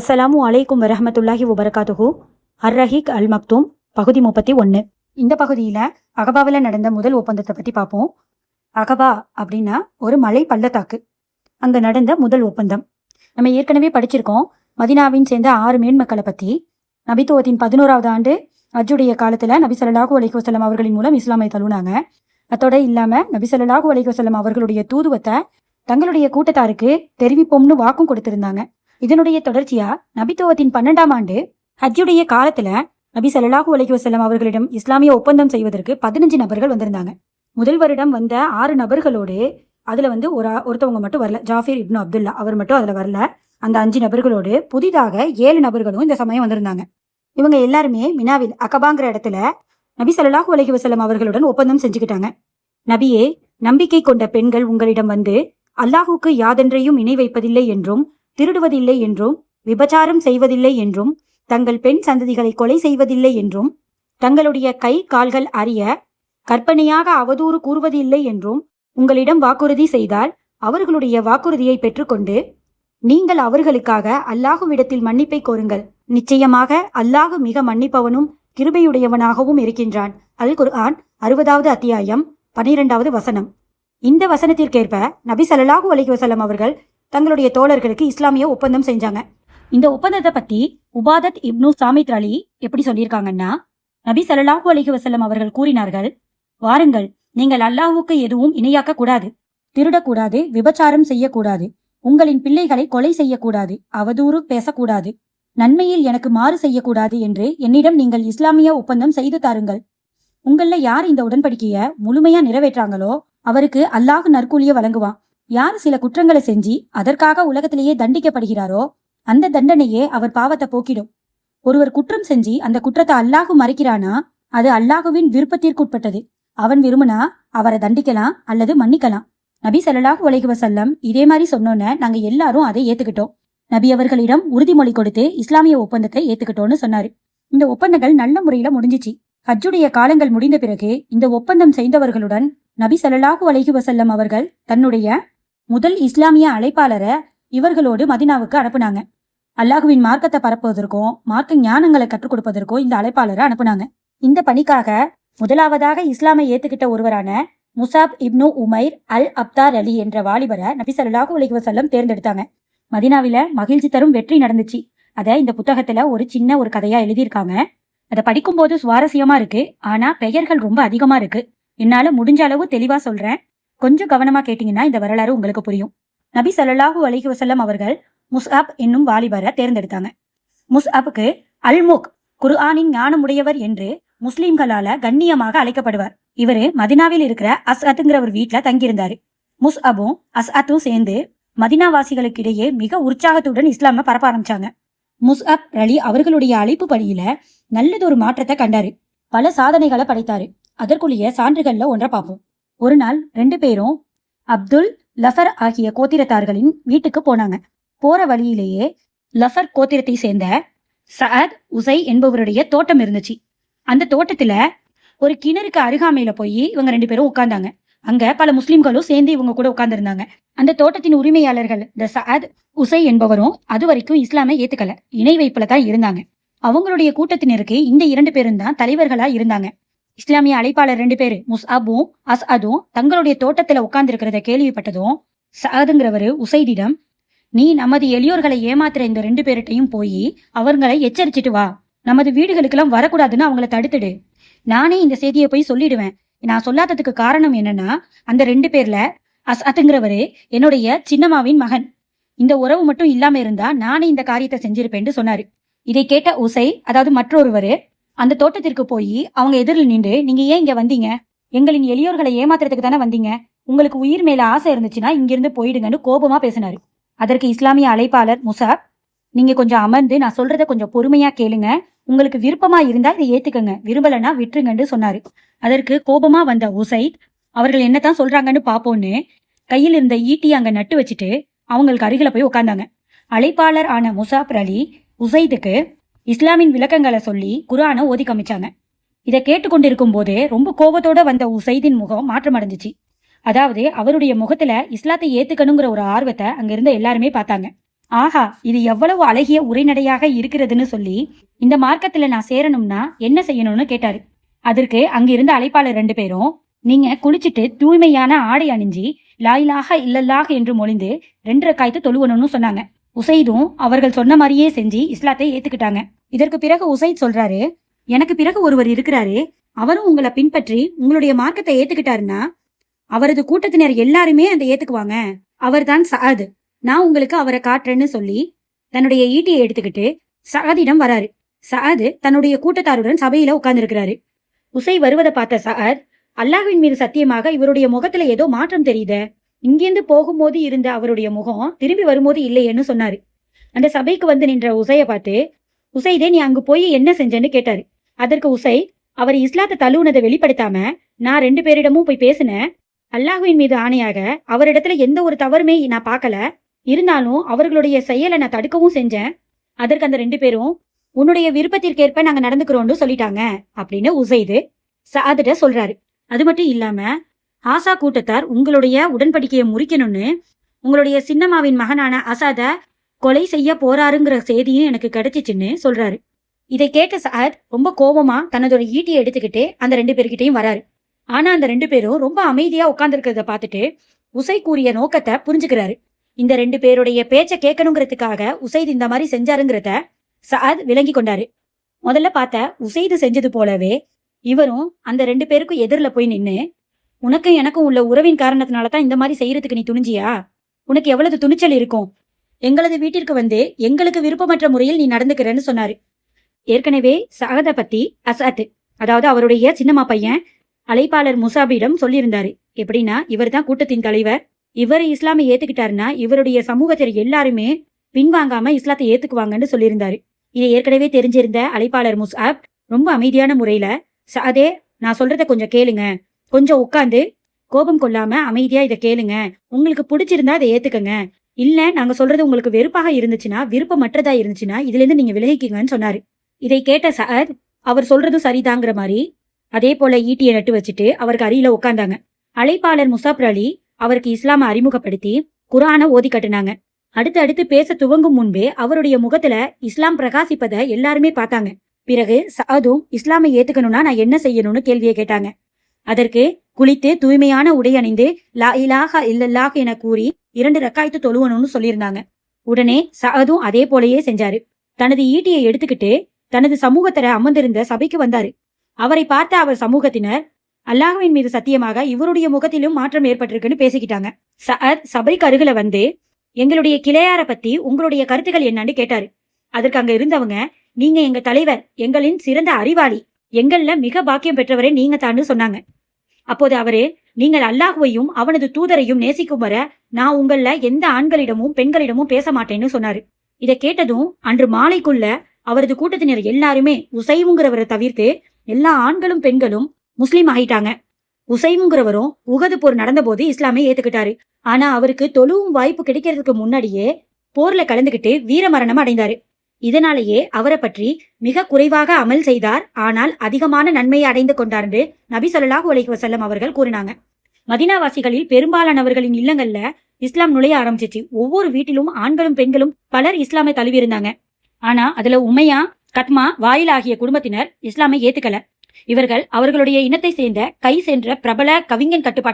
அஸ்ஸலாமு அலைக்கும் வரஹமத்துல்லாஹி வபரகாத்துஹு. அர் ரஹீக் அல் மக்தூம் பகுதி முப்பத்தி ஒன்று இந்த பகுதியில் அகபாவில் நடந்த முதல் ஒப்பந்தத்தை பற்றி பார்ப்போம் அகபா அப்படின்னா ஒரு மலை பள்ளத்தாக்கு. அங்கே நடந்த முதல் ஒப்பந்தம். நம்ம ஏற்கனவே படிச்சிருக்கோம். மதினாவின் சேர்ந்த ஆறு மேன்மக்களை பற்றி நபித்துவத்தின் பதினோராவது ஆண்டு அஜுடைய காலத்தில் நபி சல்லாஹூ அலைஹி அவர்களின் மூலம் இஸ்லாமை தழுவினாங்க. அத்தோட இல்லாமல் நபி சல்லாஹூ அலைஹி அவர்களுடைய தூதுவத்தை தங்களுடைய கூட்டத்தாருக்கு தெரிவிப்போம்னு வாக்கும் கொடுத்திருந்தாங்க. இதனுடைய தொடர்ச்சியா நபித்துவத்தின் பன்னெண்டாம் ஆண்டு ஹஜ்ஜுடைய காலத்துல நபி சல்லாஹூ அலைஹி வஸல்லம் அவர்களிடம் இஸ்லாமிய ஒப்பந்தம் செய்வதற்கு பதினஞ்சு நபர்கள் வந்திருந்தாங்க. முதல் வருடம் வந்த ஆறு நபர்களோடு அதுல வந்து ஒரு ஒருத்தவங்க மட்டும் வரல. ஜாஃபிர் இப்னு அப்துல்லா. அவர் மட்டும் அதுல வரல. அந்த அஞ்சு நபர்களோடு புதிதாக ஏழு நபர்களும் இந்த சமயம் வந்திருந்தாங்க. இவங்க எல்லாருமே மினாவில் அகபாங்கிற இடத்துல நபி சல்லாஹூ அலஹி வஸல்லம் அவர்களுடன் ஒப்பந்தம் செஞ்சுக்கிட்டாங்க. நபியே நம்பிக்கை கொண்ட பெண்கள் உங்களிடம் வந்து அல்லாஹுக்கு யாதென்றையும் இணை வைப்பதில்லை என்றும் திருடுவதில்லை என்றும் விபச்சாரம் செய்வதில்லை என்றும் தங்கள் பெண் சந்ததிகளை கொலை செய்வதில்லை என்றும் தங்களுடைய கை கால்கள் அறிய கற்பனையாக அவதூறு கூறுவதில்லை என்றும் உங்களிடம் வாக்குறுதி செய்தால் அவர்களுடைய வாக்குறுதியை பெற்றுக்கொண்டு நீங்கள் அவர்களுக்காக அல்லாஹுவிடத்தில் மன்னிப்பை கோருங்கள். நிச்சயமாக அல்லாஹு மிக மன்னிப்பவனும் கிருபையுடையவனாகவும் இருக்கின்றான். அல் குர்ஆன் அறுபதாவது அத்தியாயம் பனிரெண்டாவது வசனம். இந்த வசனத்திற்கேற்ப நபி ஸல்லல்லாஹு அலைஹி அவர்கள் தங்களுடைய தோழர்களுக்கு இஸ்லாமிய ஒப்பந்தம் செஞ்சாங்க. இந்த ஒப்பந்தத்தை பத்தி உபாதத் இப்னு சாமித் அலி எப்படி சொல்லியிருக்காங்கன்னா நபி ஸல்லல்லாஹு அலிஹி வசல்லம் அவர்கள் கூறினார்கள் வாருங்கள் நீங்கள் அல்லாஹுக்கு எதுவும் இணையாக்க கூடாது திருடக்கூடாது விபச்சாரம் செய்யக்கூடாது உங்களின் பிள்ளைகளை கொலை செய்யக்கூடாது அவதூறு பேசக்கூடாது நன்மையில் எனக்கு மாறு செய்யக்கூடாது என்று என்னிடம் நீங்கள் இஸ்லாமிய ஒப்பந்தம் செய்து தாருங்கள். உங்கள யார் இந்த உடன்படிக்கைய முழுமையா நிறைவேற்றாங்களோ அவருக்கு அல்லாஹ் நற்கூலிய வழங்குவான். யார் சில குற்றங்களை செஞ்சு அதற்காக உலகத்திலேயே தண்டிக்கப்படுகிறாரோ அந்த தண்டனையே அவர் பாவத்தை போக்கிடும். ஒருவர் குற்றம் செஞ்சு அந்த குற்றத்தை அல்லாஹு மறைக்கிறானா அது அல்லாஹுவின் விருப்பத்திற்குட்பட்டது. அவன் விரும்பினா அவரை தண்டிக்கலாம் அல்லது மன்னிக்கலாம். நபி ஸல்லல்லாஹு உலகி வசல்லம் இதே மாதிரி சொன்னோன்ன நாங்க எல்லாரும் அதை ஏத்துக்கிட்டோம். நபி அவர்களிடம் உறுதிமொழி கொடுத்து இஸ்லாமிய ஒப்பந்தத்தை ஏத்துக்கிட்டோம்னு சொன்னாரு. இந்த ஒப்பந்தங்கள் நல்ல முறையில முடிஞ்சிச்சு. ஹஜ்ஜுடைய காலங்கள் முடிந்த பிறகு இந்த ஒப்பந்தம் செய்தவர்களுடன் நபி ஸல்லல்லாஹு அலைஹி வசல்லம் அவர்கள் தன்னுடைய முதல் இஸ்லாமிய அழைப்பாளரை இவர்களோடு மதினாவுக்கு அனுப்புனாங்க. அல்லாஹுவின் மார்க்கத்தை பரப்புவதற்கும் மார்க்க ஞானங்களை கற்றுக் கொடுப்பதற்கும் இந்த அழைப்பாளரை அனுப்புனாங்க. இந்த பணிக்காக முதலாவதாக இஸ்லாமை ஏத்துக்கிட்ட ஒருவரான முசாப் இப்னு உமைர் அல் அப்தார் அலி என்ற வாலிபரை நபி ஸல்லல்லாஹு அலைஹி வஸல்லம் தேர்ந்தெடுத்தாங்க. மதினாவில மகிழ்ச்சி தரும் வெற்றி நடந்துச்சு. அதை இந்த புத்தகத்துல ஒரு சின்ன ஒரு கதையா எழுதியிருக்காங்க. அதை படிக்கும்போது சுவாரஸ்யமா இருக்கு. ஆனா பெயர்கள் ரொம்ப அதிகமா இருக்கு. என்னால முடிஞ்ச அளவு தெளிவா சொல்றேன். கொஞ்சம் கவனமா கேட்டீங்கன்னா இந்த வரலாறு உங்களுக்கு புரியும். நபி சல்லாஹூ அலைஹி வசல்லம் அவர்கள் முஸ்அப் என்னும் வாலிபரை தேர்ந்தெடுத்தாங்க. முஸ்அபுக்கு அல்முக் குர்ஆனின் ஞானமுடையவர் என்று முஸ்லீம்களால கண்ணியமாக அழைக்கப்படுவார். இவரு மதினாவில் இருக்கிற அஸ்அத்துங்கிற ஒரு வீட்டில் தங்கியிருந்தாரு. முஸ்அபும் அஸ்அத்தும் சேர்ந்து மதினாவாசிகளுக்கிடையே மிக உற்சாகத்துடன் இஸ்லாம பரப்ப ஆரம்பிச்சாங்க. முஸ்அப் அலி அவர்களுடைய அழைப்பு பணியில நல்லதொரு மாற்றத்தை கண்டாரு. பல சாதனைகளை படைத்தாரு. அதற்குள்ளேயே சான்றுகள்ல ஒன்றை பார்ப்போம். ஒரு நாள் ரெண்டு பேரும் அப்துல் லஃபர் ஆகிய கோத்திரத்தார்களின் வீட்டுக்கு போனாங்க. போற வழியிலேயே லஃபர் கோத்திரத்தை சேர்ந்த சஅத் உசை என்பவருடைய தோட்டம் இருந்துச்சு. அந்த தோட்டத்துல ஒரு கிணறுக்கு அருகாமையில போய் இவங்க ரெண்டு பேரும் உட்கார்ந்தாங்க. அங்க பல முஸ்லிம்களும் சேர்ந்து இவங்க கூட உட்கார்ந்துருந்தாங்க. அந்த தோட்டத்தின் உரிமையாளர்கள் இந்த சஅத் உசை என்பவரும் அது வரைக்கும் இஸ்லாமை ஏத்துக்கல இணை வைப்புல தான் இருந்தாங்க. அவங்களுடைய கூட்டத்தினருக்கு இந்த இரண்டு பேரும் தான் தலைவர்களா இருந்தாங்க. இஸ்லாமிய அழைப்பாளர் ரெண்டு பேரு அஸ் அதுவும் தங்களுடைய தோட்டத்துல உட்கார்ந்துருக்கிறத கேள்விப்பட்டதும் சஅதுங்கிறவரு உசைதிடம் நீ நமது எளியோர்களை ஏமாத்துற இந்த ரெண்டு பேர்கிட்டையும் போய் அவங்களை எச்சரிச்சிட்டு வா. நமது வீடுகளுக்கெல்லாம் வரக்கூடாதுன்னு அவங்கள தடுத்துடு. நானே இந்த செய்தியை போய் சொல்லிடுவேன். நான் சொல்லாததுக்கு காரணம் என்னன்னா அந்த ரெண்டு பேர்ல அசத்துங்கிறவரு என்னுடைய சின்னம்மாவின் மகன். இந்த உறவு மட்டும் இல்லாம இருந்தா நானே இந்த காரியத்தை செஞ்சிருப்பேன்னு சொன்னாரு. இதை கேட்ட உசை அதாவது மற்றொருவரு அந்த தோட்டத்திற்கு போய் அவங்க எதிரில் நின்று நீங்க ஏன் இங்க வந்தீங்க? எங்களின் எளியோர்களை ஏமாத்துறதுக்கு தானே வந்தீங்க? உங்களுக்கு உயிர் மேல ஆசை இருந்துச்சுன்னா இங்கிருந்து போயிடுங்கன்னு கோபமா பேசினாரு. அதற்கு இஸ்லாமிய அழைப்பாளர் முசாப் நீங்க கொஞ்சம் அமர்ந்து நான் சொல்றத கொஞ்சம் பொறுமையா கேளுங்க. உங்களுக்கு விருப்பமா இருந்தா இதை ஏத்துக்கங்க. விரும்பலன்னா விட்டுருங்கன்னு சொன்னாரு. அதற்கு கோபமா வந்த உசைத் அவர்கள் என்னதான் சொல்றாங்கன்னு பாப்போன்னு. கையில் இருந்த ஈட்டி அங்க நட்டு வச்சுட்டு அவங்களுக்கு அருகில போய் உட்கார்ந்தாங்க. அழைப்பாளர் ஆன முசாப் அலி உசைதுக்கு இஸ்லாமின் விளக்கங்களை சொல்லி குரானை ஓதி காமிச்சாங்க. இதை கேட்டுக்கொண்டிருக்கும் போதே ரொம்ப கோபத்தோட வந்த உசைதின் முகம் மாற்றம் அடைஞ்சிச்சு அதாவது அவருடைய முகத்துல இஸ்லாத்தை ஏத்துக்கணுங்கிற ஒரு ஆர்வத்தை அங்க இருந்த எல்லாருமே பார்த்தாங்க. ஆஹா இது எவ்வளவு அழகிய உரைநடையாக இருக்கிறதுன்னு சொல்லி இந்த மார்க்கத்துல நான் சேரணும்னா என்ன செய்யணும்னு கேட்டாரு. அதற்கு அங்க இருந்த அழைப்பாளர் ரெண்டு பேரும் நீங்க குளிச்சிட்டு தூய்மையான ஆடை அணிஞ்சி லாயிலாக இல்லல்லாக என்று மொழிந்து ரெண்டரை காய்த்து தொழுவணும்னு சொன்னாங்க. உசைதும் அவர்கள் சொன்ன மாதிரியே செஞ்சு இஸ்லாத்தை ஏத்துக்கிட்டாங்க. இதற்கு பிறகு உசைத் சொல்றாரு எனக்கு பிறகு ஒருவர் இருக்கிறாரு அவரும் உங்களை பின்பற்றி உங்களுடைய மார்க்கத்தை ஏத்துக்கிட்டாருன்னா அவரது கூட்டத்தினர் எல்லாருமே அந்த ஏத்துக்குவாங்க. அவர்தான் சஅத் நான் உங்களுக்கு அவரை காட்டுறேன்னு சொல்லி தன்னுடைய ஈட்டியை எடுத்துக்கிட்டு சஅதிடம் வராரு. சஅத் தன்னுடைய கூட்டத்தாருடன் சபையில உட்கார்ந்துருக்கிறாரு. உசை வருவதை பார்த்த சஅத் அல்லாஹ்வின் மீது சத்தியமாக இவருடைய முகத்துல ஏதோ மாற்றம் தெரியுத. இங்கேருந்து போகும்போது இருந்த அவருடைய முகம் திரும்பி வரும்போது இல்லையேன்னு சொன்னாரு. அந்த சபைக்கு வந்து நின்ற உசைய பார்த்து உசைதே நீ அங்கு போய் என்ன செஞ்சேன்னு கேட்டாரு. அதற்கு உசை அவர் இஸ்லாத்தை தழுவுனதை வெளிப்படுத்தாம நான் ரெண்டு பேரிடமும் போய் பேசினேன். அல்லாஹுவின் மீது ஆணையாக அவரிடத்துல எந்த ஒரு தவறுமே நான் பார்க்கல. இருந்தாலும் அவர்களுடைய செயலை நான் தடுக்கவும் செஞ்சேன். அதற்கு அந்த ரெண்டு பேரும் உன்னுடைய விருப்பத்திற்கேற்ப நாங்க நடந்துக்கிறோம்னு சொல்லிட்டாங்க அப்படின்னு உசைது சாதிட்ட சொல்றாரு. அது மட்டும் இல்லாம ஆசா கூட்டத்தார் உங்களுடைய உடன்படிக்கையை முறிக்கணும்னு உங்களுடைய சின்னம்மாவின் மகனான அசாத கொலை செய்ய போறாருங்கிற செய்தியும் எனக்கு கிடைச்சிச்சுன்னு சொல்றாரு. இதை கேட்ட சார் ரொம்ப கோபமா தன்னதோட ஈட்டியை எடுத்துக்கிட்டு அந்த ரெண்டு பேர்கிட்டையும் வராரு. ஆனா அந்த ரெண்டு பேரும் ரொம்ப அமைதியா உட்கார்ந்துருக்கிறத பார்த்துட்டு உசை கூறிய நோக்கத்தை புரிஞ்சுக்கிறாரு. இந்த ரெண்டு பேருடைய பேச்ச கேட்கணுங்கிறதுக்காக உசைத் இந்த மாதிரி செஞ்சாருங்கிறத சாத் விளங்கி கொண்டாரு. முதல்ல பார்த்த உசைது செஞ்சது போலவே இவரும் அந்த ரெண்டு பேருக்கும் எதிரில் போய் நின்று உனக்கும் எனக்கும் உள்ள உறவின் காரணத்தினால தான் இந்த மாதிரி செய்யறதுக்கு நீ துணிஞ்சியா? உனக்கு எவ்வளவு துணிச்சல் இருக்கும்? எங்களது வீட்டிற்கு வந்து எங்களுக்கு விருப்பமற்ற முறையில் நீ நடந்துக்கிறேன்னு சொன்னாரு. ஏற்கனவே சகத பத்தி அசாத் அதாவது அவருடைய சின்னம்மா பையன் அழைப்பாளர் முசாபிடம் சொல்லியிருந்தாரு. எப்படின்னா இவர் தான் கூட்டத்தின் தலைவர். இவர் இஸ்லாமை ஏத்துக்கிட்டாருன்னா இவருடைய சமூகத்தில் எல்லாருமே பின்வாங்காம இஸ்லாத்தை ஏத்துக்குவாங்கன்னு சொல்லியிருந்தாரு. இதை ஏற்கனவே தெரிஞ்சிருந்த அழைப்பாளர் முசாப் ரொம்ப அமைதியான முறையில சாதே நான் சொல்றத கொஞ்சம் கேளுங்க. கொஞ்சம் உட்காந்து கோபம் கொள்ளாம அமைதியா இதை கேளுங்க. உங்களுக்கு பிடிச்சிருந்தா அதை ஏத்துக்கங்க. இல்ல நாங்க சொல்றது உங்களுக்கு வெறுப்பாக இருந்துச்சுன்னா விருப்பமற்றதா இருந்துச்சுன்னா இதுல இருந்து நீங்க சொன்னார் சொன்னாரு. இதை கேட்ட சார் அவர் சொல்றதும் சரிதாங்கிற மாதிரி அதே போல ஈட்டியை நட்டு வச்சுட்டு அவருக்கு அருகில உட்கார்ந்தாங்க அழைப்பாளர் முசாப்ர் அலி அவருக்கு இஸ்லாமை அறிமுகப்படுத்தி குரானை ஓதி கட்டினாங்க. அடுத்து அடுத்து பேச துவங்கும் முன்பே அவருடைய முகத்துல இஸ்லாம் பிரகாசிப்பதை எல்லாருமே பார்த்தாங்க. பிறகு சஅதும் இஸ்லாமை ஏத்துக்கணும்னா நான் என்ன செய்யணும்னு கேள்வியை கேட்டாங்க. அதற்கு குளித்து தூய்மையான உடை அணிந்து லா இலாஹ இல்லல்லாஹ் என கூறி இரண்டு ரக்காய்த்து தொழுவணும்னு சொல்லியிருந்தாங்க. உடனே சஅதும் அதே போலயே செஞ்சாரு. தனது ஈட்டியை எடுத்துக்கிட்டு தனது சமூகத்தர அமர்ந்திருந்த சபைக்கு வந்தாரு. அவரை பார்த்த அவர் சமூகத்தினர் அல்லாஹுவின் மீது சத்தியமாக இவருடைய முகத்திலும் மாற்றம் ஏற்பட்டிருக்குன்னு பேசிக்கிட்டாங்க. சஹத் சபைக்கு அருகில வந்து எங்களுடைய கிளையார பத்தி உங்களுடைய கருத்துக்கள் என்னன்னு கேட்டாரு. அதற்கு அங்க இருந்தவங்க நீங்க எங்க தலைவர் எங்களின் சிறந்த அறிவாளி எங்கள்ல மிக பாக்கியம் பெற்றவரே நீங்க தான்னு சொன்னாங்க. அப்போது அவரு நீங்கள் அல்லாஹுவையும் அவனது தூதரையும் நேசிக்கும் வர நான் உங்கள எந்த ஆண்களிடமும் பெண்களிடமும் பேச மாட்டேன்னு சொன்னாரு. இதை கேட்டதும் அன்று மாலைக்குள்ள அவரது கூட்டத்தினர் எல்லாருமே உசைவுங்கிறவரை தவிர்த்து எல்லா ஆண்களும் பெண்களும் முஸ்லீம் ஆகிட்டாங்க. உசைவுங்கிறவரும் உகது போர் நடந்தபோது இஸ்லாமை ஏத்துக்கிட்டாரு. ஆனா அவருக்கு தொழுவும் வாய்ப்பு கிடைக்கிறதுக்கு முன்னாடியே போர்ல கலந்துகிட்டு வீரமரணம் அடைந்தாரு. இதனாலேயே அவரை பற்றி மிக குறைவாக அமல் செய்தார். ஆனால் அதிகமான நன்மையை அடைந்து கொண்டார்ந்து நபி ஸல்லல்லாஹு உலகி வசல்லம் அவர்கள் கூறினாங்க. மதினாவாசிகளில் பெரும்பாலானவர்களின் இல்லங்கள்ல இஸ்லாம் நுழைய ஆரம்பிச்சிச்சு. ஒவ்வொரு வீட்டிலும் ஆண்களும் பெண்களும் பலர் இஸ்லாமை தழுவியிருந்தாங்க. ஆனா அதுல உமையா கத்மா வாயில் ஆகிய குடும்பத்தினர் இஸ்லாமை ஏத்துக்கல. இவர்கள் அவர்களுடைய இனத்தை சேர்ந்த கை சென்ற பிரபல கவிஞன் கட்டுப்பாட்டு